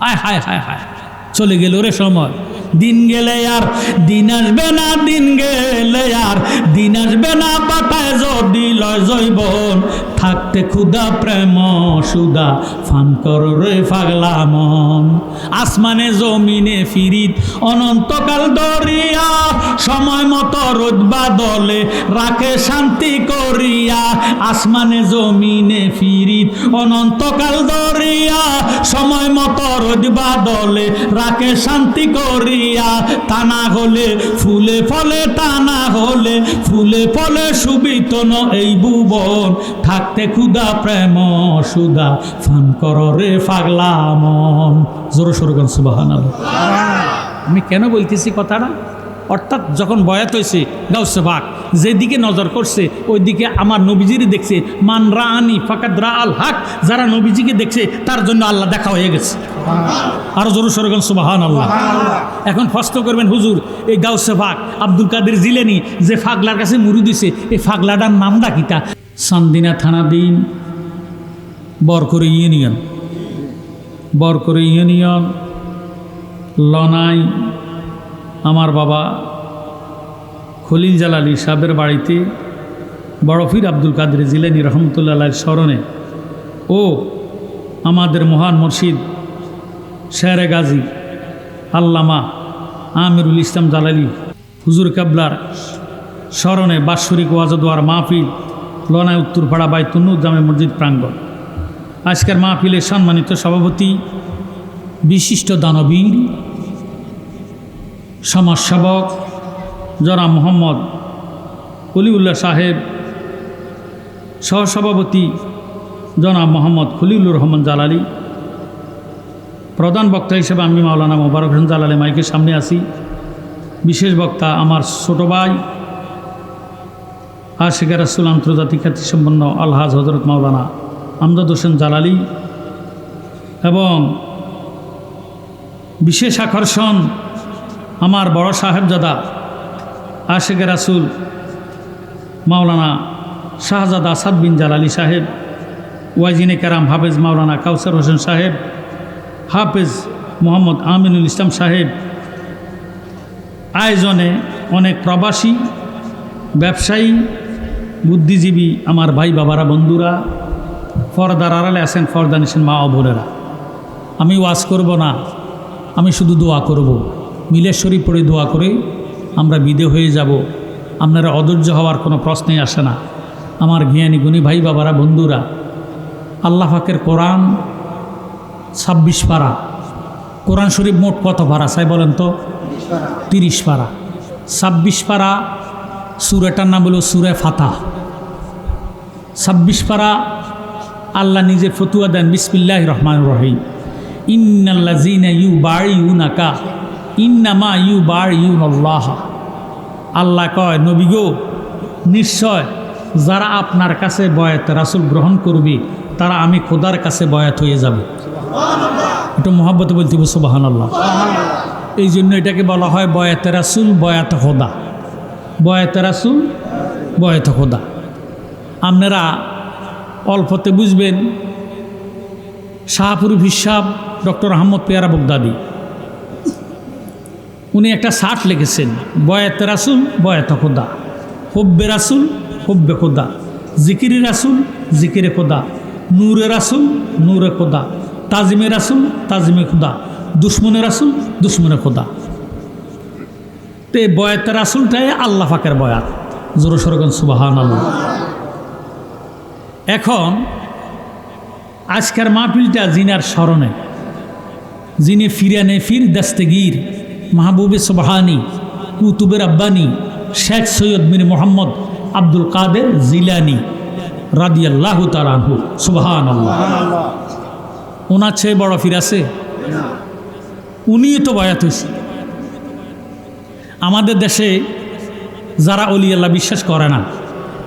হায় হায় হায় হায়। চলে গেল রে সময়। দিন গেলে আর দিন আসবে না, দিন গেলে আর দিন আসবে না পাতায় যদি লয় জৈবন। থাকতে ক্ষুদা প্রেম সুদা ফান কর রে পাগলা মন। আসমানে জমিনে ফিরিত। অনন্তকাল দরিয়া সময় মতো রোদ বাদলে রাখে শান্তি করিয়া আসমানে জমিনে ফিরিত। অনন্তকাল দরিয়া সময় মতো রোদ বাদলে রাখে শান্তি করিয়া তা না হলে ফুলে ফলে, তা না হলে ফুলে ফলে সুবিত ন এই ভুবন। থাকতে ক্ষুদা প্রেম সুদা ফান কর রে পাগলা মন। জোর সরগন সুবাহান আমি কেন বলতেছি কথাটা? অর্থাৎ যখন বয়াত হয়েছে, গাউসে বাক যেদিকে নজর করছে, ওইদিকে আমার নবীজিরই দেখছে, মান রানি ফাকাদ রা আল হাক, যারা নবীজিকে দেখছে, তার জন্য আল্লাহ দেখা হয়ে গেছে। আরও জোর সরগন সুবাহান আল্লাহ এখন প্রশ্ন করবেন, হুজুর, এই গাউসে ফাক আব্দুল কাদের জিলেনি যে ফাগলার কাছে মুড়ি দিছে, এই ফাগলাটার নামটা কিতা সান্দিনা থানাদিন বরকরি ইউনিয়ন। বরকরি ইউনিয়ন, লনাই, আমার বাবা, খলিল জালালি সাহেবের বাড়িতে বড়ফির আব্দুল কাদের জিলানি রহমতুল্লাহ স্মরণে ও আমাদের মহান মুর্শিদ শেরে গাজী আল্লামা আমিরুল ইসলাম জালালি হুজুর কাবলার স্মরণে বাৎসরিক ওয়াজদোয়ার মাহফিল লনায় উত্তরপাড়া বাইতুন্নু জামে মসজিদ প্রাঙ্গণ। আজকের মাহফিলের সম্মানিত সভাপতি, বিশিষ্ট দানবীর সমাজসেবক জনাব মোহাম্মদ কলিউল্লাহ সাহেব, সহসভাপতি জনাব মোহাম্মদ খলিউল্লুর রহমান জালালি, প্রধান বক্তা হিসেবে আমি মাওলানা মোবারক হোসেন জালালি মাইকের সামনে আসি বিশেষ বক্তা আমার ছোট ভাই আশিকা রাসুল আন্তর্জাতিক খ্যাতি সম্পন্ন আলহাজ হজরত মাওলানা আমজাদ হোসেন জালালি এবং বিশেষ আকর্ষণ আমার বড় সাহেবজাদা আশেকে রাসুল মাওলানা শাহজাদা আসাদ বিন জালালি সাহেব ওয়াজিনে কারাম হাফেজ মাওলানা কাউসার হোসেন সাহেব, হাফেজ মোহাম্মদ আমিনুল ইসলাম সাহেব। আয়োজনে অনেক প্রবাসী, ব্যবসায়ী, বুদ্ধিজীবী আমার ভাই বাবারা, বন্ধুরা ফরদার আড়ালে আছেন ফরদা নিছেন মা ও বোনেরা। আমি ওয়াজ করব না, আমি শুধু দোয়া করব। মিলেশ্বরী পড়ে দোয়া করে, আমরা বিদে হয়ে যাব। আপনারা অধৈর্য হওয়ার কোনো প্রশ্নেই আসে না। আমার জ্ঞানী গুণী ভাই বাবারা, বন্ধুরা, আল্লাহ ফাকের কোরআন ছাব্বিশ পারা। কোরআন শরীফ মোট কত পারা সাই বলেন তো? তিরিশ পারা। ছাব্বিশ পারা, সুরেটার নাম হলো সুরে ফাতা ছাব্বিশ পারা আল্লাহ নিজের ফতুয়া দেন বিসমিল্লাহ রহমান রহিম। ইন্নাল্লাজিনা ইউ বাড়ি ইউ নাকা ইন্নামা ইউ বার ইউ আল্লাহ আল্লাহ কয় নবী গো নিশ্চয় যারা আপনার কাছে বয়াত রাসুল গ্রহণ করবে তারা আমি খোদার কাছে বয়াত হয়ে যাবে। একটু মহাব্বতে বলতে সুবাহান আল্লাহ এই জন্য এটাকে বলা হয় বয়াতে রাসুল বয়াত খোদা। বয়াতে রাসুল বয়াত খোদা। আপনারা অল্পতে বুঝবেন শাহপুর হিসাব ডক্টর আহমদ পেয়ারা বগদাদি। উনি একটা শার্ট লিখেছেন, বয়াত রাসুল, বয়াত খোদা। হব্বে রাসুল, হব্বে খোদা। জিকিরি রাসুল, জিকিরে খোদা। নূরে রাসুল, নূরে খোদা। তাজিমে রাসুল, তাজিমে খোদা। দুশ্মনে রাসুল, দুশ্মনে খোদা। তো এই বয়াত রাসুলটাই আল্লাহ ফাকের বয়াত। জোর সরগন সুবাহান আল্লাহ এখন আজকের মাহফিলটা জিনার স্মরণে। যিনি ফিরানে ফির দাস্তেগীর মাহবুবে সোবাহানি কুতুবের আব্বানি শেখ সৈয়দ মির মোহাম্মদ আব্দুল কাদের জিলানি রাদিয়াল্লাহু তালাহু সুবাহান ওনার চেয়ে বড় ফির আছে? উনিই তো বয়াত হয়েছে। আমাদের দেশে যারা অলি আল্লাহ বিশ্বাস করে না,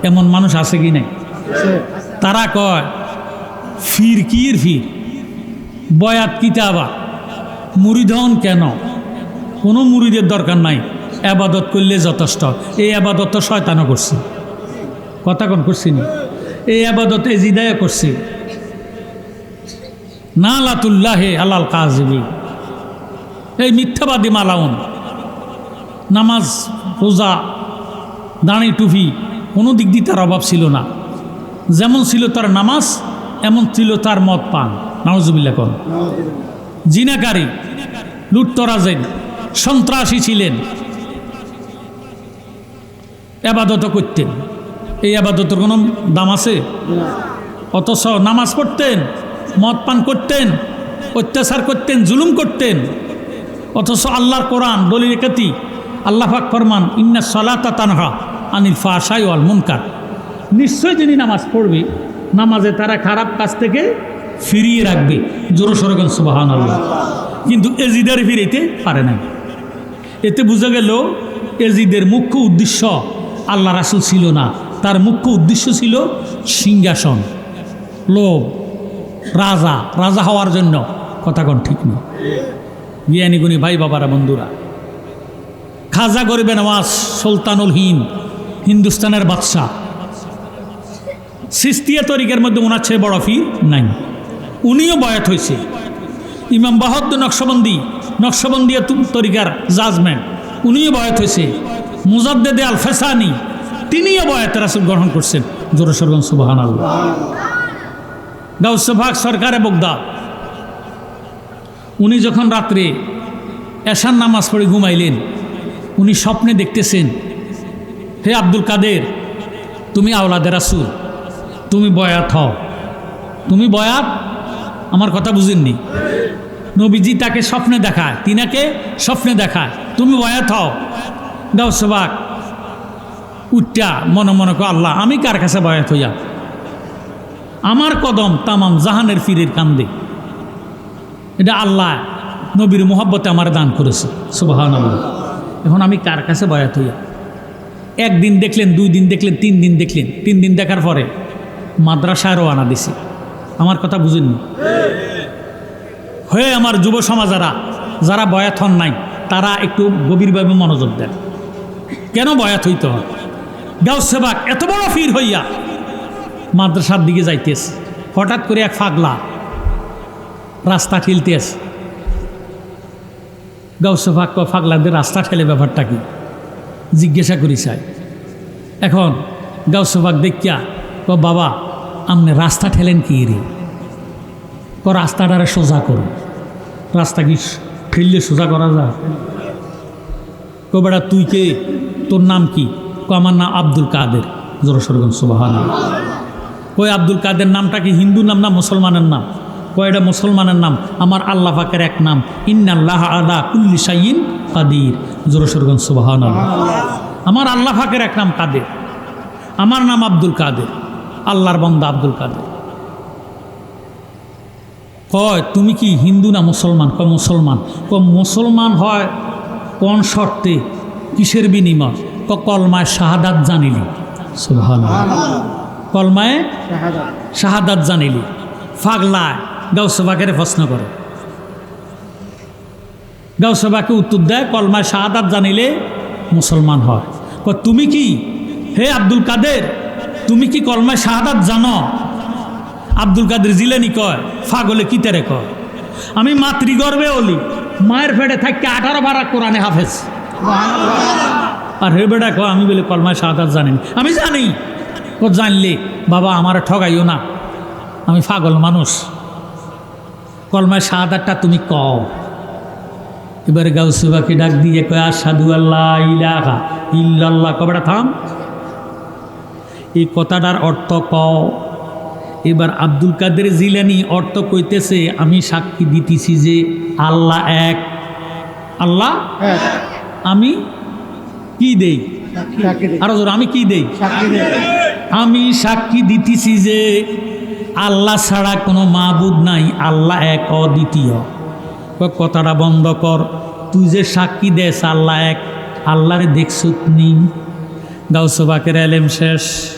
এমন মানুষ আছে কি নাই? তারা কয়, ফির কির ফির? বয়াত কিতাবা। মুড়িধন কেন? কোনো মুড়িদের দরকার নাই। আবাদত করলে যথেষ্ট। এই আবাদত তো শয়তানও করছে। কথা কোন করছি নি। এই আবাদত এজিদায় করছে। না লাতুল্লাহে আল্লাল কাজবি এই মিথ্যাবাদী মালাউন। নামাজ, রোজা, দাঁড়ি টুফি কোনো দিক দিয়ে তার অভাব ছিল না। যেমন ছিল তার নামাজ, এমন ছিল তার মদ পান। নাউজুবিল্লা কন। জিনাকারী লুটতরাজেন সন্ত্রাসী ছিলেন। আবাদত করতেন। এই আবাদতের কোনো দাম আছে? অথচ নামাজ পড়তেন, মদ পান করতেন, অত্যাচার করতেন, জুলুম করতেন। অথচ আল্লাহর কোরআন দলিল একাতি, আল্লাহ পাক ফরমান, ইন্না সলাতা তানহা আনিল ফাশাই ওয়াল মুনকার। নিশ্চয় যিনি নামাজ পড়বে, নামাজে তারা খারাপ কাজ থেকে ফিরিয়ে রাখবে। জোর সরগন সুবাহান আল্লাহ কিন্তু এজিদের ফিরেতে পারে নাই। এতে বোঝা গেল, এজিদের মুখ্য উদ্দেশ্য আল্লাহ রাসুল ছিল না। তার মুখ্য উদ্দেশ্য ছিল সিংহাসন, লোভ, রাজা। রাজা হওয়ার জন্য কথাগণ ঠিক না। জ্ঞানী গুণী ভাই বাবারা, বন্ধুরা, খাজা গরিবে নওয়াজ সুলতানুল হিন্দ হিন্দুস্তানের বাদশাহ। সিস্তিয়া তরিকের মধ্যে ওনার চেয়ে বড় ফি নাই। উনিও বয়াত হয়েছে ইমাম বাহাদ্দুর নকশবন্দি নকশবন্দিয়া তরিকার জাজমেন্ট উনিও বয়াত হয়েছে মুজাদ্দেদে আল ফেসানি তিনিও বয়াত রাসুল গ্রহণ করছেন। জোরসরগঞ্জ সুবাহান আল্লাহ গাউসভাগ সরকারে বগদাদ উনি যখন রাত্রে এশার নামাজ পড়ে ঘুমাইলেন, উনি স্বপ্নে দেখতেছেন, হে আব্দুল কাদের, তুমি আওলাদের রাসুল। তুমি বয়াত হও। তুমি বয়াত? আমার কথা বুঝেননি। নবীজি তাকে স্বপ্নে দেখায়, তিনাকে স্বপ্নে দেখায়। তুমি বয়াত হও। গাউসবাক উঠটা মনে মনে কো আল্লাহ, আমি কার কাছে বয়াত হইয়া? আমার কদম তামাম জাহানের ফিরের কান্দে। এটা আল্লাহ নবীর মোহাব্বতে আমার দান করেছে। সুবাহান এখন আমি কার কাছে বয়াত হইয়া? একদিন দেখলেন, দুই দিন দেখলেন, তিন দিন দেখলেন। তিন দিন দেখার পরে মাদ্রাসায় রওনা দিছি। আমার কথা বুঝেননি? হয়ে আমার যুব সমাজারা, যারা বয়াত হন নাই, তারা একটু গভীরভাবে মনোযোগ দেন। কেন বয়াত হইতে হয়? গাও সেবাক এত বড় ফির হইয়া মাদ্রাসার দিকে যাইতেছে। হঠাৎ করে এক ফাগলা রাস্তা ঠেলতেছে। গাউসেফাক ফাগলাদের রাস্তা ঠেলে ব্যাপারটা কি? জিজ্ঞাসা করি চাই এখন গাউসেফাক দেখিয়া ক বাবা আপনি রাস্তা ঠেলেন কি রে? ক রাস্তাটারে সোজা করো। রাস্তা কি ঠেললে সোজা করা যায়? ক বেড়া তুই কে? তোর নাম কি? ক, আমার নাম আব্দুল কাদের। জোরসরগঞ্জ সুবাহান কই আব্দুল কাদের নামটা কি? হিন্দু নাম না মুসলমানের নাম? কয়টা মুসলমানের নাম? আমার আল্লাহ পাকের এক নাম। ইন্নাল্লাহ আলা কুল্লি সাইন কাদির। জোরসরগঞ্জ সুবাহান আমার আল্লাহ পাকের এক নাম কাদের? আমার নাম আব্দুল কাদের। আল্লাহর বন্দা আব্দুল কাদের। কয় তুমি কি হিন্দু না মুসলমান? কয় মুসলমান। ক মুসলমান হয় কোন শর্তে? কিসের বিনিময়? ক কলমায় শাহাদাত জানিলি। কলমায় শাহাদাত। জানিলি। ফাগলায় গাউসবাকের প্রশ্ন করে। গাউসবাকে উত্তর দেয় কলমায় শাহাদাত জানিলে মুসলমান হয়। ক তুমি কি? হে আব্দুল কাদের তুমি কি কলমায় শাহাদাত জানো? আব্দুল কাদের জিলেনি কয় ফাগলে কি তেরে কয়? আমি মাতৃগর্ভে অলি, মায়ের ফেটে থাকতে আঠারো বারা কোরআনে হাফেজ। আর হে বেটা কয়, আমি বলে কলমায় শাহাদাত জানি আমি জানি, ও জানলে বাবা আমার ঠগাইও না। আমি পাগল মানুষ। কলমায় শাহাদাতটা তুমি কও। এবারে গাউসুবাকে ডাক দিয়ে কয় আর সাধু আল্লাহ ইলাহা ইল্লাল্লাহ। কবেটা থাম। এই কথাটার অর্থ ক এবার আব্দুল কাদের জিলানি অর্থ কইতেছে আমি সাক্ষী দিতেছি যে আল্লাহ এক। আল্লাহ? আমি কি দেই? আরও জোর আমি কি দেই? আমি সাক্ষী দিতেছি যে আল্লাহ ছাড়া কোনো মাবুদ নাই আল্লাহ এক অদ্বিতীয়। কথাটা বন্ধ কর। তুই যে সাক্ষী দেস আল্লাহ এক আল্লাহরে দেখছ নি গাউসবাকের এলেম শেষ।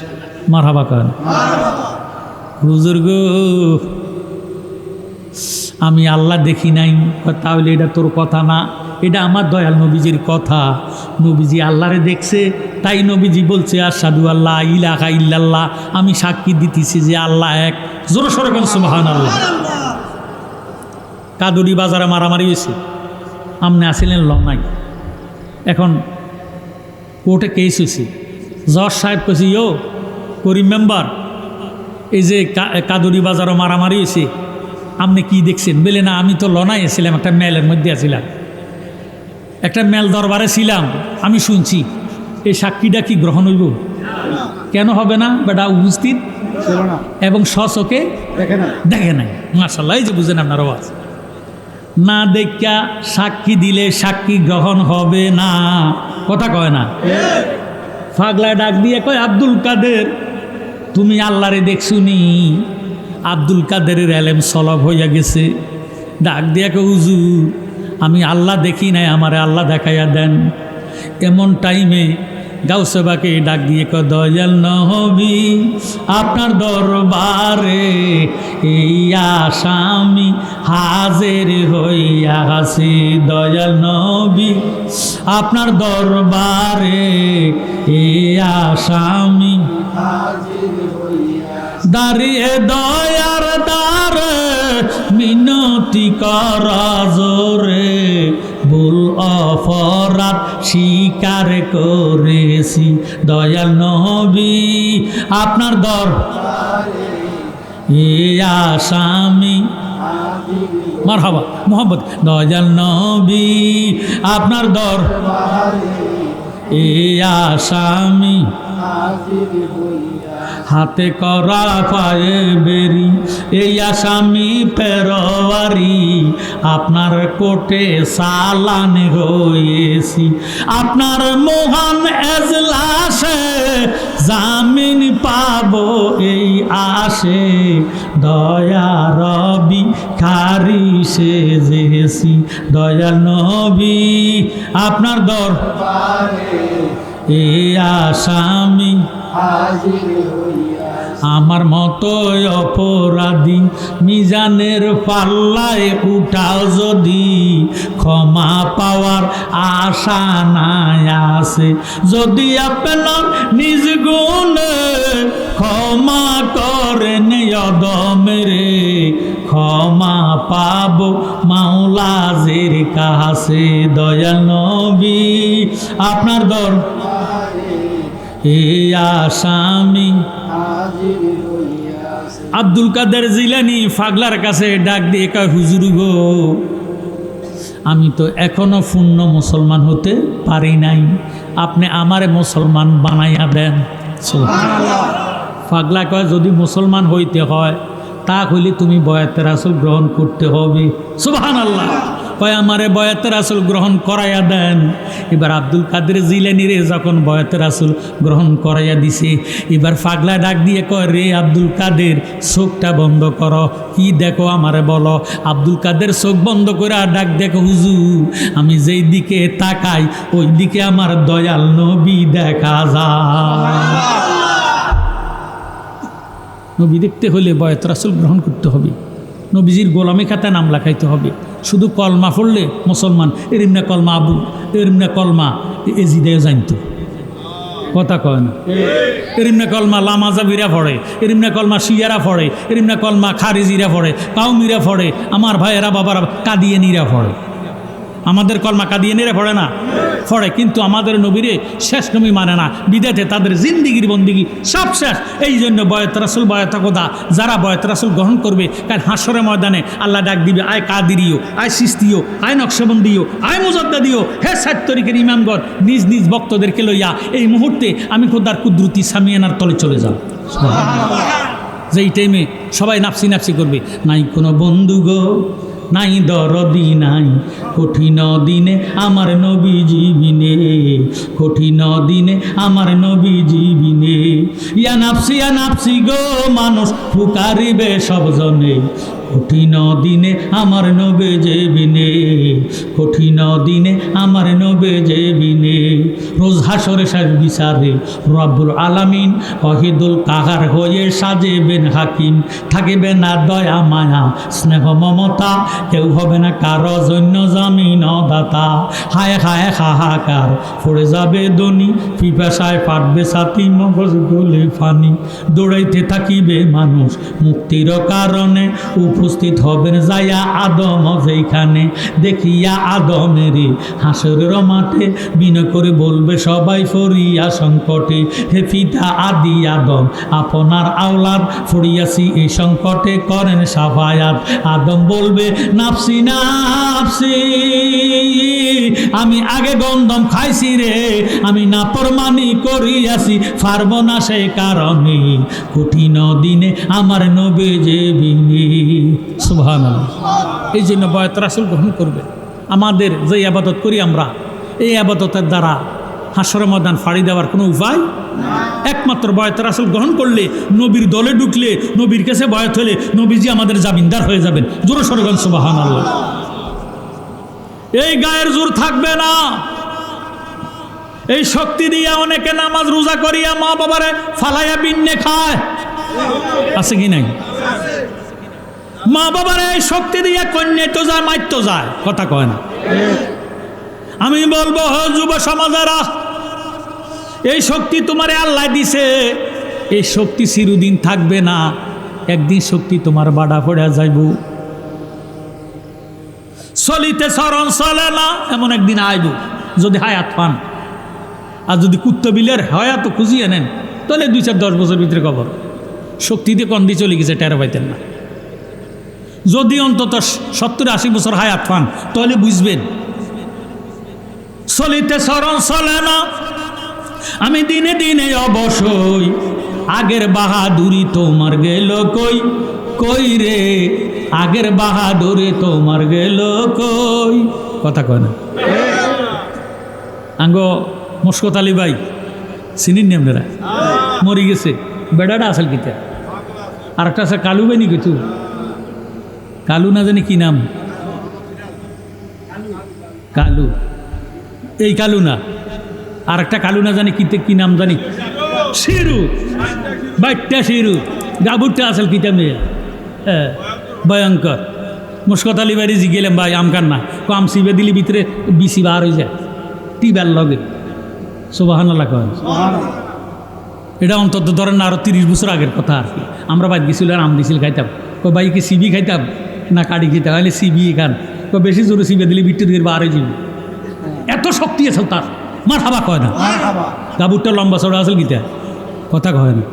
হুজুর গো, আমি আল্লাহ দেখি নাই। তাহলে এটা তোর কথা না, এটা আমার দয়াল নবীজির কথা। নবীজি আল্লাহরে দেখছে, তাই নবীজি বলছে আর সাধু আল্লাহ ইলাহা ইল্লাল্লাহ। আমি সাক্ষী দিতেছি যে আল্লাহ এক। জোর সরকার সুবাহান আল্লাহ কাদুরি বাজারে মারামারি হয়েছে। আমনে আসিলেন নাই। এখন কোর্টে কেস হয়েছে। জজ সাহেব কইছি, ইয়ো করিম মেম্বার এই যে কাদুরি বাজারও মারামারি হয়েছে আপনি কি দেখছেন? বলে না আমি তো লনাই ছিলাম একটা মেলের মধ্যে আছিলাম। একটা মেল দরবারে ছিলাম আমি শুনছি এই সাক্ষীটা কি গ্রহণ হইব? কেন হবে না? বেটা উপস্থিত? এবং সচকে দেখে দেখে নাই মার্শাল্লাহ এই যে বুঝেন আপনার আওয়াজ। না দেখা সাক্ষী দিলে সাক্ষী গ্রহণ হবে না। কথা কয় না? ফাগলায় ডাক দিয়ে কয় আব্দুল কাদের তুমি আল্লাহরে দেখছুনি? আব্দুল কাদেরের এলেম সলভ হইয়া গেছে। ডাক দিয়ে কয় হুজুর, আমি আল্লাহ দেখি নাই, আমারে আল্লাহ দেখাইয়া দেন। এমন টাইমে গাউসেবাকে ডাক দিয়ে ক দয়াল নহবি আপনার দরবারে এই আসামি হাজের হইয়া হাসি দয়াল নবী, আপনার দরবারে এই আসামি দাঁড়িয়ে দয়ার দ্বারে মিনতি করা জোরে। ভুল অপরাধ স্বীকার করেছি দয়াল নবী, আপনার দর। এ আসামি মারহাবা, মোহাম্মদ, দয়াল নবী, আপনার দর। এ আসামি হাতে করা পায়ে বেরি এই আসামি পেরোয়ারি আপনার কোটে সালান হয়েছি আপনার মহান এজলাসে জামিন পাব এই আশে দয়া রবি খারি সেজেছি। দয়া নবী আপনার দর এ আসামি। আমার মতো অপরাধী, মিজানের পাল্লায় উঠাও যদি, ক্ষমা পাওয়ার আশা নাই আছে। যদি আপনার নিজ গুণে ক্ষমা করেন অদমেরে, ক্ষমা পাবো মাওলাজের কাছে, দয়াল নবী। আপনার দর আব্দুল কাদের জিলানি ফাগলার কাছে ডাক দিয়ে কয়, হুজুর গো, আমি তো এখনও পূর্ণ মুসলমান হতে পারি নাই। আপনি আমারে মুসলমান বানাইয়া দেন। ফাগলা কয়, যদি মুসলমান হইতে হয়, তা হইলে তুমি বয়াতের আসল গ্রহণ করতে হবে। সুবাহান আল্লাহ কয়, আমারে বয়াতের আসল গ্রহণ করাইয়া দেন। এবার আব্দুল কাদের জিলানিরে যখন বয়াতের আসল গ্রহণ করাইয়া দিছে, এবার ফাগলা ডাক দিয়ে কয়, রে আব্দুল কাদের, চোখটা বন্ধ কর, কি দেখো আমারে বলো? আব্দুল কাদের চোখ বন্ধ করে আর ডাক দেখো, হুজুর, আমি যেই দিকে তাকাই, ওই দিকে আমার দয়াল নবী দেখা যায়। নবী দেখতে হলে বয়ত রাসুল গ্রহণ করতে হবে। নবীজির গোলামে খাতায় নাম লেখাইতে হবে। শুধু কলমা পড়লে মুসলমান এরিমনা কলমা আবু এরিমনা কলমা এজিদে জানতো। কথা কয় না? এরিমনা কলমা লামাজাবিরা পড়ে এরিমনা কলমা শিয়ারা পড়ে এরিমনা কলমা খারিজিরা পড়ে, কাউমিরা পড়ে, আমার ভাইয়েরা বাবারা কাদিয়ানিরা পড়ে। আমাদের কলমা কাদিয়ানিরা পড়ে না। পড়ে, কিন্তু আমাদের নবীরে শেষ নবী মানে না। বিদেতে তাদের জিন্দিগির বন্দিগি সব শেষ। এই জন্য বয়ত রাসুল, বয়তা কোদা যারা বয়ত রাসুল গ্রহণ করবে কারণ হাসরের ময়দানে আল্লাহ ডাক দিবে, আয় কাদিরিও, আয় সিস্তিও, আয় নকশবন্দিও, আয় মুজদ্দাদিও। হে সাত তরিকের ইমামগণ, নিজ নিজ ভক্তদেরকে লইয়া এই মুহূর্তে আমি খোদার কুদরতি সামিয়ানার তলে চলে যাব যেই টাইমে সবাই নাপসি নাপসি করবে, নাই কোনো বন্ধু গো। নাই দরদি নাই। কঠিন দিনে আমার নবী জীবিনে কঠিন দিনে আমার নবী জীবিনে ইয়া নাপসি ইয়া নাপসি গো মানুষ, পুকারিবে সবজনে কঠিন দিনে আমার নবে যে বিনে, কঠিন দিনে আমার নবে যে বিনে। রোজ হাসরে সার বিচারে রব্বুল আলামিন অহিদুল কাহার হয়ে সাজেবেন হাকিম। থাকিবে না দয়া, মায়া, স্নেহ, মমতা, কেউ হবে না কারও জন্য জামিন দাতা। হায় হায়, হাহাকার পড়ে যাবে দনি পিপাসায় ফাটবে সাথী মগজ গলে ফানি। দৌড়াইতে থাকিবে মানুষ মুক্তির কারণে উপস্থিত হবেন যাইয়া আদম যেইখানে, দেখিয়া আদমেরে হাসরের মাঠে বিনয় করে বলবে, সবাই ফরিয়া সংকটে, হে পিতা আদি আদম, আপনার আওলাদ ফরিয়াছি এই সংকটে করেন সাফায়াত। আদম বলবে, নাফসি নাফসি, আমি আগে গন্ধম খাইছি রে, আমি নাপরমানি করিয়াছি, পারব না সেই কারণে। কঠিন দিনে আমার নবে যে বিনি। সুভান এই জন্য বয়ত রাসুল গ্রহণ করবে। আমাদের যে আবাদত করি আমরা, এই আবাদতের দ্বারা হাসর ময়দান ফাড়ি দেওয়ার কোনো উপায় একমাত্র বয়ত রাসুল গ্রহণ করলে নবীর দলে ঢুকলে, নবীর কাছে বয়ত হলে নবীজি আমাদের জামিনদার হয়ে যাবেন। জোর সরগন আল্লাহ এই গায়ের জোর থাকবে না। এই শক্তি দিয়ে অনেকে নামাজ রোজা করিয়া মা বাবারে ফালাইয়া বিন্নে খায়। আছে কি নাই? মা বাবারে এই শক্তি দিয়ে কন্যা তো যায় মাইতো যায়, কথা কয় না। আমি বলব, হ, যুব সমাজেরা, এই শক্তি তোমারে আল্লাহ দিছে, এই শক্তি চিরদিন থাকবে না, একদিন শক্তি তোমার বাড়া পড়ে যাইব। চলিতে চরণ চলে না, এমন একদিন আইব, যদি হায়াত পান। আর যদি কুত্ত বিলের হয়াত খুঁজিয়ে নেন, তাহলে দুই চার দশ বছর ভিতরে খবর শক্তি দিয়ে কন্দি চলে গেছে, টের পাইতেন না। যদি অন্তত সত্তর আশি বছর হায়াত পান, তাহলে বুঝবেন। চলিতে চরণ চলে না। আমি দিনে দিনে অবশ্যই আগের বাহাদুরি তোমার গেল কই? কই রে? আগের বাহাদুরি তোমার গেল কই? কথা কয় না। আঙ্গ মুস্কত আলী ভাই, চিনির নি আপনারা মরি গেছে। বেড়াটা আসল কিতা? আর একটা আছে কালু বাই নি কিছু কালু না জানি কি নাম? কালু। এই কালু না। আর একটা কালু না জানি কিতে কি নাম জানি? শিরু। বাইটটা শিরু। গাবুরটা আসল কিতা মেয়ে? হ্যাঁ ভয়ঙ্কর। মুস্কত বাড়ি জিগেলাম ভাই আমকার না কম সিবে দিলি ভিতরে বিসি বার হয়ে যায় টিবার লগে। সোবাহান কয়। এটা অন্তত ধরেন না আরও তিরিশ বছর আগের কথা আর কি। আমরা বাইর গেছিল আর আম দিছিল খাইতাম। কো ভাই কি সিবি খাইতাম? না কাড়ি খাইতাম হলে সিবি খান। কো বেশি জোরে সিবে দিলে বিট্টু দিয়ে বার যাবে এত শক্তি আছে তার মার হাবা কয় না? গাবুরটা লম্বা চড়া আছে গীতা। কথা কয় না।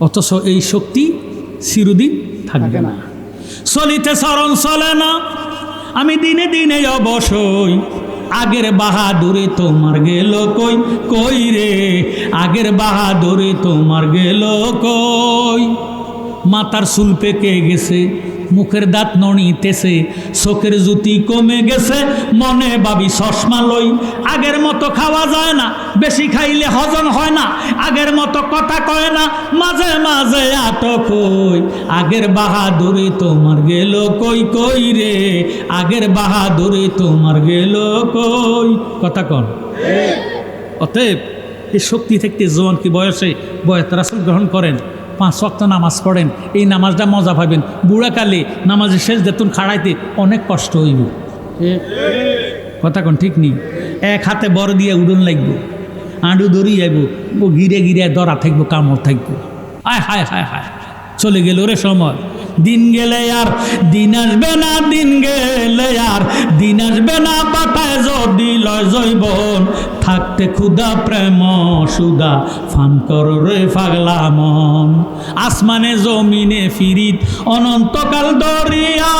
অথচ এই শক্তি চিরদিন থাকবে না। চলিতে চরণ চলে না আমি দিনে দিনে অবশ্যই। আগের বাহাদুরে তোমার গেল কই কই রে? আগের বাহাদুরে তোমার গেল কই? মাথার চুল পেকে গেছে, মুখের দাঁত নড়িতেছে চোখের জুতি কমে গেছে, মনে ভাবি চশমা লই, আগের মতো খাওয়া যায় না, বেশি খাইলে হজম হয় না, আগের মতো কথা কয় না, মাঝে মাঝে আটক হই, আগের বাহাদুরি তোমার গেল কই কই রে, আগের বাহাদুরি তোমার গেল কই, কথা কন। অতএব এই শক্তি থাকতে জোয়ান কি বয়সে বয়স রাসুল গ্রহণ করেন পাঁচ ওয়াক্ত নামাজ পড়েন। এই নামাজটা মজা পাবেন। বুড়াকালে নামাজের শেষ দেতুন খাড়াইতে অনেক কষ্ট হইব। কথা কোন ঠিক নেই? এক হাতে বড় দিয়ে উড়ন লাগবো। আঁডু ধরি যাইব। গিরে গিরে দরা থাকব, কামড় থাকব। আয় হায় হায় হায়। চলে গেল রে সময়। দিন গেলে আর দিন আসবে না, দিন গেলে আর দিন আসবে না। পাঠায় যদি লয় জৈবন, থাকতে ক্ষুদা প্রেম সুদা ফান কর রে পাগলা মন। আসমানে, জমিনে ফিরিত, অনন্তকাল দরিয়া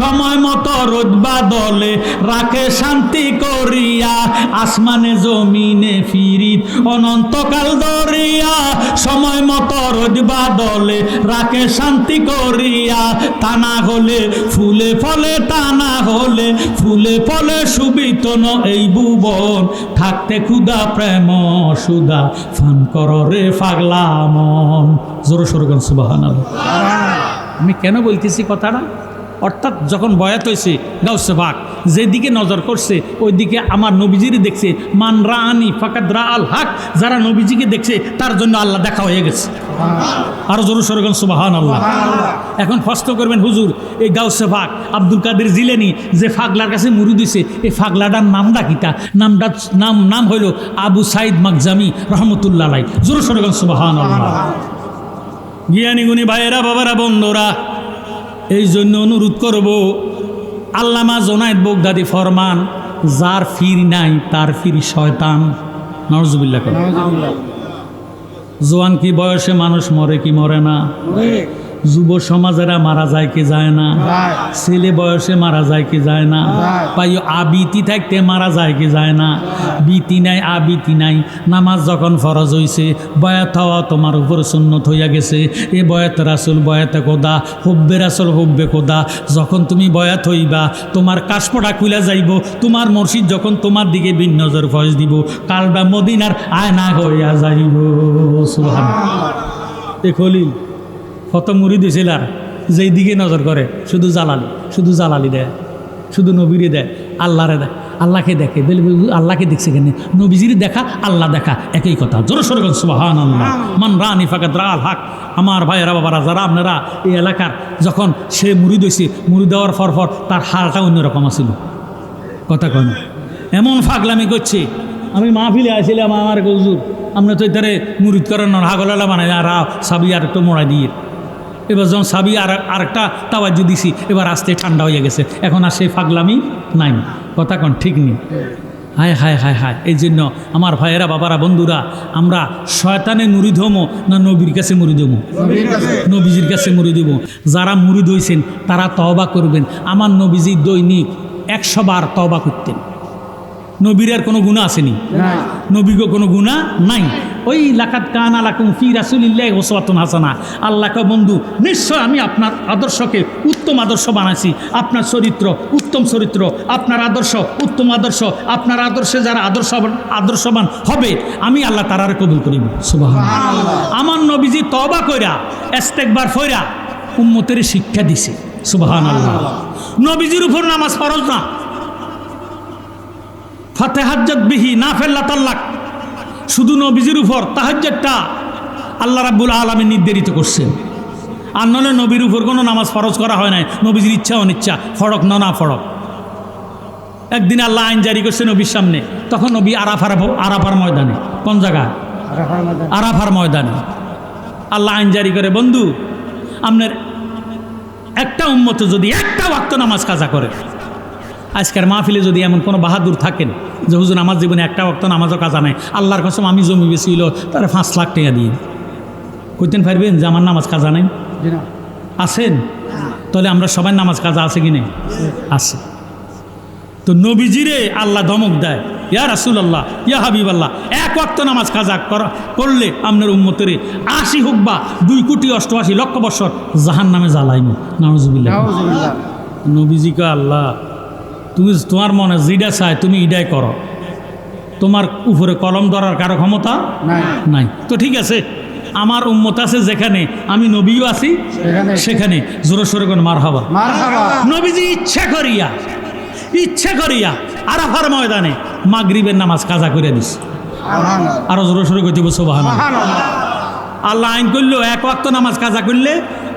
সময় মতো রোদ বাদলে রাখে শান্তি করিয়া। আসমানে, জমিনে ফিরিত, অনন্তকাল দরিয়া সময় মতো রোদ বাদলে রাখে শান্তি করিয়া। তা না হলে, ফুলে ফলে তা না হলে, ফুলে ফলে সুবিত এই ভুবন। থাকতে ক্ষুদা প্রেম সুদা ফান কর রে পাগলা মন। জোর সরগন সুবাহান আমি কেন বলতেছি কথাটা? অর্থাৎ যখন বয়াত হয়েছি গাউসে ভাগ যেদিকে নজর করছে ওইদিকে আমার নবীজিরই দেখছে। মান রানি ফাকাদ রা আল হাক যারা নবীজিকে দেখছে তার জন্য আল্লাহ দেখা হয়ে গেছে। আরও জোর সরগন সুবাহান আল্লাহ এখন প্রশ্ন করবেন হুজুর এই গাউসে ফাক আব্দুল কাদের জিলেনি যে ফাগলার কাছে মুড়ি দিছে এই ফাগলাটার নামটা কিতা নামটা নাম নাম হইল আবু সাইদ মাকজামি রহমতুল্লাহ আলাই জোর সরগন সুবাহান আল্লাহ জ্ঞানী গুণী ভাইয়েরা বাবারা বন্ধুরা এই জন্য অনুরোধ করব আল্লামা জোনায়দ বোগদাদি ফরমান যার ফির নাই তার ফির শয়তান। নজবুল্লাহ জোয়ান কি বয়সে মানুষ মরে কি মরে না? যুব সমাজেরা মারা যায় কি যায় না? ছেলে বয়সে মারা যায় কি যায় না? পাই আবিতি থাকতে মারা যায় কি যায় না? বিতি নাই আবিতি নাই। নামাজ যখন ফরজ হইছে বয়াত হওয়া তোমার উপর সুন্নত হইয়া গেছে। এ বয়াত রাসুল বয়াতে কোদা? হব্বে রাসুল হব্বে কোদা? যখন তুমি বয়াত হইবা তোমার কাশপটা খুলে যাইব তোমার মসজিদ যখন তোমার দিকে ভিন্ন নজর ফয়স দিব কালবা মদিনার আয়না হইয়া যাইব। সুবহান এ খলিল কত মুড়ি দিয়েছিল আর যেই দিকে নজর করে শুধু জালালি শুধু জালালি দেয় শুধু নবীরে দেয় আল্লাহরে দেয় আল্লাহকে দেখে আল্লাহকে দেখছে কেন? নবীজির দেখা আল্লাহ দেখা একই কথা। জোর সরে সুবাহান আল্লাহ মান রানি ফাকাত রাল হাক। আমার ভাইয়েরা বাবারা যারা আপনারা এই এলাকার যখন সে মুড়ি দিয়েছে মুড়ি দেওয়ার পর পর তার হালটা অন্যরকম আছিল। কথা কয় না। এমন ফাগলামি করছে। আমি মাহফিলে আসছিলাম আমার গজুর আমরা তো এটারে মুরিদ করেন হাগলালা বানাই আর সাবি আর একটু মোড়া দিয়ে। এবার যখন সাবি আর আরেকটা তাওয়াজ্জু দিছি এবার আস্তে ঠান্ডা হয়ে গেছে। এখন আর সেই ফাগলামি নাই। কথা কন ঠিক নেই হায় হায় হায় হায়। এই জন্য আমার ভাইয়েরা বাবারা বন্ধুরা আমরা শয়তানে মুড়ি ধমো না নবীর কাছে মুড়ি কাছে নবীজির কাছে মুড়ি দেবো যারা মুড়ি দইছেন তারা তওবা করবেন। আমার নবীজি দৈনিক একশো বার তওবা করতেন। নবীর আর কোনো গুণা আসেনি? নবীগো কোনো গুণা নাই? ওই লাকাত কান আলাকুম ফি রাসুলিল্লাহ ওসওয়াতুন হাসানা। আল্লাহকে বন্ধু, নিশ্চয় আমি আপনার আদর্শকে উত্তম আদর্শ বানাইছি। আপনার চরিত্র উত্তম চরিত্র, আপনার আদর্শ উত্তম আদর্শ, আপনার আদর্শে যারা আদর্শ আদর্শবান হবে, আমি আল্লাহ তারারে কবুল করিব। আমার নবীজি তবা কইরা এস্তেকবার ফইরা উম্মতের শিক্ষা দিছে। সুবাহান আল্লাহ নবীজির উপর নামাজ ফরজ না। ফাতে হাজ্জাত বিহি না ফেল্লা তাল্লাক। শুধু নবীজির উপর তাহাজ্জাতটা আল্লাহ রাব্বুল আলমে নির্ধারিত করছেন। আর নলে নবীর উপর কোনো নামাজ ফরজ করা হয় নাই নবীজির ইচ্ছা অনিচ্ছা ফরক না না ফরক। একদিন আল্লাহ আইন জারি করছে নবীর সামনে তখন নবী আরাফার আরাফার ময়দানে কোন জায়গায়? আরাফার ময়দানে। আল্লাহ আইন জারি করে বন্ধু আপনার একটা উম্মত যদি একটা ওয়াক্ত নামাজ কাজা করে আজকের মাহফিলে যদি এমন কোনো বাহাদুর থাকেন যে হুজুর আমার জীবনে একটা ওয়াক্ত নামাজও কাজা নাই আল্লাহর কসম আমি জমি বেশিল তার পাঁচ লাখ টাকা দিয়ে। কইতেন পারবেন যে আমার নামাজ কাজা নাই? আছেন? তাহলে আমরা সবাই নামাজ কাজা আছে কি নেই? আছে। তো নবীজিরে আল্লাহ ধমক দেয় ইয়া রাসুল আল্লাহ ইয়া হাবিব আল্লাহ এক অক্ত নামাজ কাজা করলে আপনার উম্মতেরে আশি হোক বা দুই কোটি অষ্টআশি লক্ষ বৎসর জাহান নামে জ্বালাইনি নাউজুবিল্লাহ। নবীজিকে আল্লাহ তুমি তোমার মনে যেটা চায় তুমি ইডাই করো। তোমার উপরে কলম ধরার কারও ক্ষমতা নাই। তো ঠিক আছে আমার উম্মত আছে যেখানে আমি নবীও আছি সেখানে সেখানে জোরে কোন মার হবা নবীজি ইচ্ছা করিয়া ইচ্ছা করিয়া আরাফার ময়দানে মাগরিবের নামাজ কাজা করে দিস আরও জোরে সোরে কইতে সোবাহান সুবহানাল্লাহ। আল্লাহ আইন করল এক ওয়াক্ত নামাজ কাজা করলে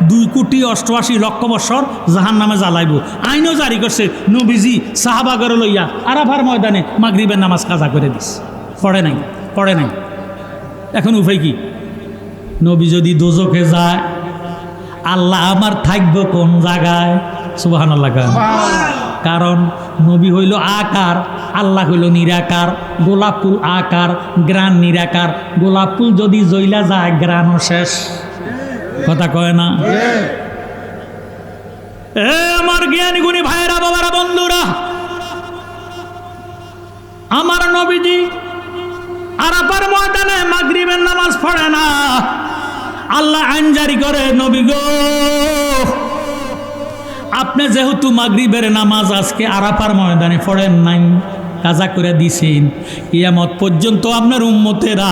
দুই কোটি অষ্টআশি লক্ষ বছর জাহান নামে জ্বালাইব। আইনও জারি করছে নবীজি সাহাবাগর লইয়া আরাফার ময়দানে মাগরিবের নামাজ কাজা করে দিস। পড়ে নাই পড়ে নাই। এখন উপায় কি? নবী যদি দোজকে যায় আল্লাহ আমার থাকব কোন জায়গায়? সুবাহান আল্লাহ কারণ নবী হইল আকার আল্লাহ হইল নিরাকার গোলাপ ফুল আকার গ্রান নিরাকার। গোলাপ ফুল যদি জইলা যায় গ্রানও শেষ। কথা কয় না? এ আমার জ্ঞানী গুণী ভাইয়েরা, বাবারা, বন্ধুরা, আমার নবীজি আরাপার ময়দানে মাগরিবের নামাজ পড়ে না। আল্লাহ আইন জারি করে, নবী গো, আপনি যেহেতু মাগরিবের নামাজ আজকে আরাপার ময়দানে পড়েন নাই, কাজা করে দিছেন, কিয়ামত পর্যন্ত আপনার উম্মতেরা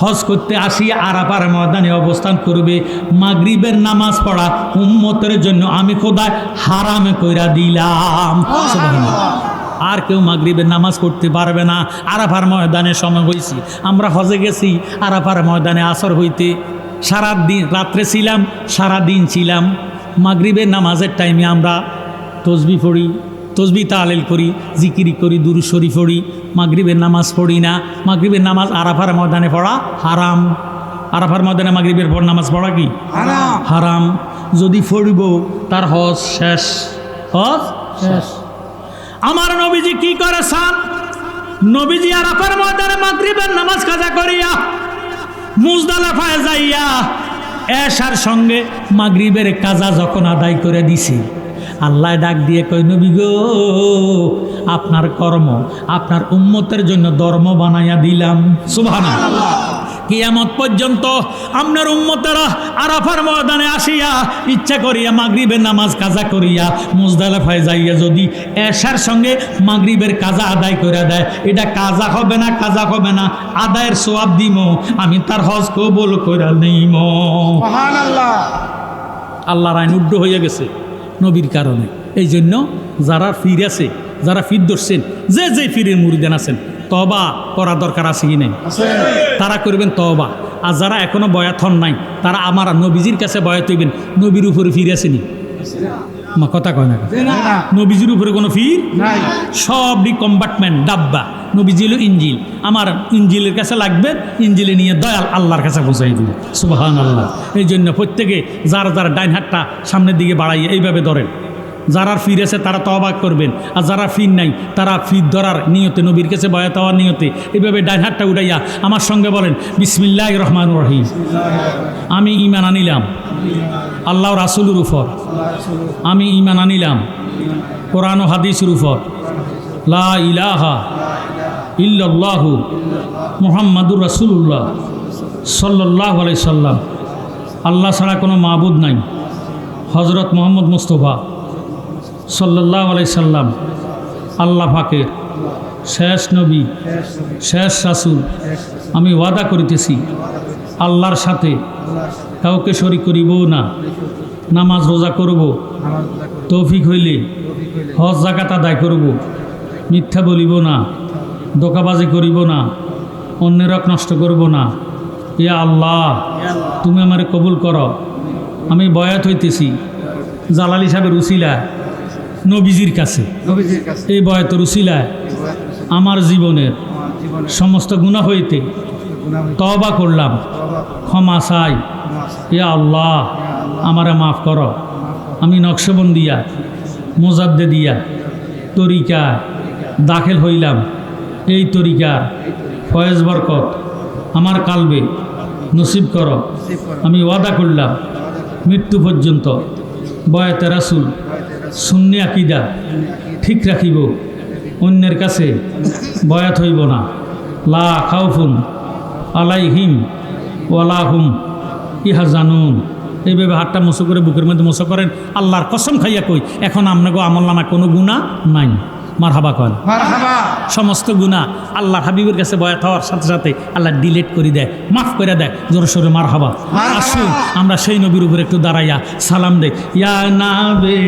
হজ করতে আসি আরাপার ময়দানে অবস্থান করবে। মাগরিবের নামাজ পড়া উম্মতের জন্য আমি খোদায় হারামে কইরা দিলাম। আর কেউ মাগরিবের নামাজ পড়তে পারবে না। আরাফার ময়দানে সময় হয়েছি আমরা হজে গেছি। আরাফার ময়দানে আসর হইতে সারা দিন রাত্রে ছিলাম সারা দিন ছিলাম। মাগরিবের নামাজের টাইমে আমরা তসবি পড়ি। তসবি তালেল করি জিকিরি করি দুরু শরীফ পড়ি মাগরিবের নামাজ পড়ি না। মাগরিবের নামাজ আরাফার ময়দানে পড়া হারাম। আরাফার ময়দানে মাগরিবের পর নামাজ পড়া কি? হারাম। হারাম। যদি পড়িব তার হজ শেষ। হজ শেষ। আমার নবীজি কি করেছেন? নবীজি আরাফার ময়দানে মাগরিবের নামাজ কাজা করিয়া মুজদালাফায় যাইয়া এশার সঙ্গে মাগরিবের কাজা যখন আদায় করে দিছে। আল্লাহ ডাক দিয়ে কই নবী গো আপনার কর্ম আপনার উম্মতের জন্য ধর্ম বানাইয়া দিলাম। সুবহানাল্লাহ। কিয়ামত পর্যন্ত আপনার উম্মতেরা আরাফার ময়দানে আসিয়া ইচ্ছা করিয়া মাগরিবের নামাজ কাজা করিয়া মুজদালাফায় যাইয়া যদি এশার সঙ্গে মাগরিবের কাজা আদায় করে দেয় এটা কাজা হবে না কাজা হবে না আদায়ের সোয়াব দিম আমি তার হজ কবুল করে নিম। সুবহানাল্লাহ। আল্লাহর আইন উড্ড হয়ে গেছে। নবীর কারণে। এই জন্য যারা ফির আছে যারা ফির ধরছেন যে যে ফিরের মুরিদান আছেন তবা করা দরকার আছে কি নেই? তারা করবেন তবা আর যারা এখনও বয়াত হন নাই তারা আমার নবীজির কাছে বয়াত হইবেন নবীর উপরে ফিরে আসেনি। মা কথা কয় না নবীজির উপরে কোনো ফির সবই কম্পার্টমেন্ট ডাব্বা। নবীজি হলো ইঞ্জিল। আমার ইঞ্জিলের কাছে লাগবে, ইঞ্জিলে নিয়ে দয়াল আল্লাহর কাছে পৌঁছাই দিবে। সুবাহান আল্লাহ এই জন্য প্রত্যেকে যারা যারা ডাইন হাতটা সামনের দিকে বাড়াইয়ে এইভাবে ধরেন। যারা ফির আছে তারা তবাক করবেন, আর যারা ফির নাই, তারা ফির ধরার নিয়তে, নবীর কাছে বয়াত হওয়ার নিয়তে এইভাবে ডাইন হাতটা উঠাইয়া আমার সঙ্গে বলেন, বিসমিল্লাহ রহমান রহিম। আমি ইমান আনিলাম। আল্লাহ রাসুলুর উপর। আমি ইমান আনিলাম। কোরআন ও হাদিসের উপর। লা ইলাহা ইল্লাল্লাহু মুহাম্মাদুর রাসূলুল্লাহ সাল্লাল্লাহু আলাইহি সাল্লাম। আল্লাহ ছাড়া কোনো মাবুদ নাই। হজরত মোহাম্মদ মুস্তফা সাল্লাল্লাহু আলাইহি সাল্লাম, আল্লাহ পাকের শেষ নবী, শেষ রাসূল আমি ওয়াদা করিতেছি, আল্লাহর সাথে কাউকে শরিক করিবও না, নামাজ রোজা করব, তৌফিক হইলে হজ জাকাত আদায় করব, মিথ্যা বলিব না। দোকাবাজি করিব না অন্যের হক নষ্ট করব না। ইয়া আল্লাহ তুমি আমারে কবুল করো। আমি বয়াত হইতেছি জালালি সাহেবের উসিলা নবীজির কাছে। এই বয়াতের উসিলায় আমার জীবনের সমস্ত গুণা হইতে তবা করলাম। ক্ষমা চাই। ক্ষমা চাই। ইয়া আল্লাহ আমারে মাফ করো। আমি নকশবন্দিয়া মোজাদ্দে দিয়া তরিকা দাখিল হইলাম। এই তরিকার ফয়েজ বরকত, আমার কালবে, নসিব করো। আমি ওয়াদা করলাম, মৃত্যু পর্যন্ত বয়াতে রাসুল শূন্য আকিদা ঠিক রাখিব, অন্যের কাছে বয়াত হইব না। লা খাউফুন আলাইহিম ওয়ালাহুম ইহা জানুন এইভাবে হাতটা মুসো করে বুকের মধ্যে মুসো করেন, আল্লাহর কসম খাইয়া কই, এখন আপনাকে আমল নামা কোনো গুণা নাই। মার হাবা মারহাবা। সমস্ত গুণা আল্লাহ হাবিবের কাছে বয়াত হওয়ার সাথে সাথে আল্লাহ ডিলেট করে দেয় মাফ করে দেয়। জোরে সোরে মার হবা। আসুন আমরা সেই নবীর উপরে একটু দাঁড়াইয়া সালাম দেয় ইয়া নাবে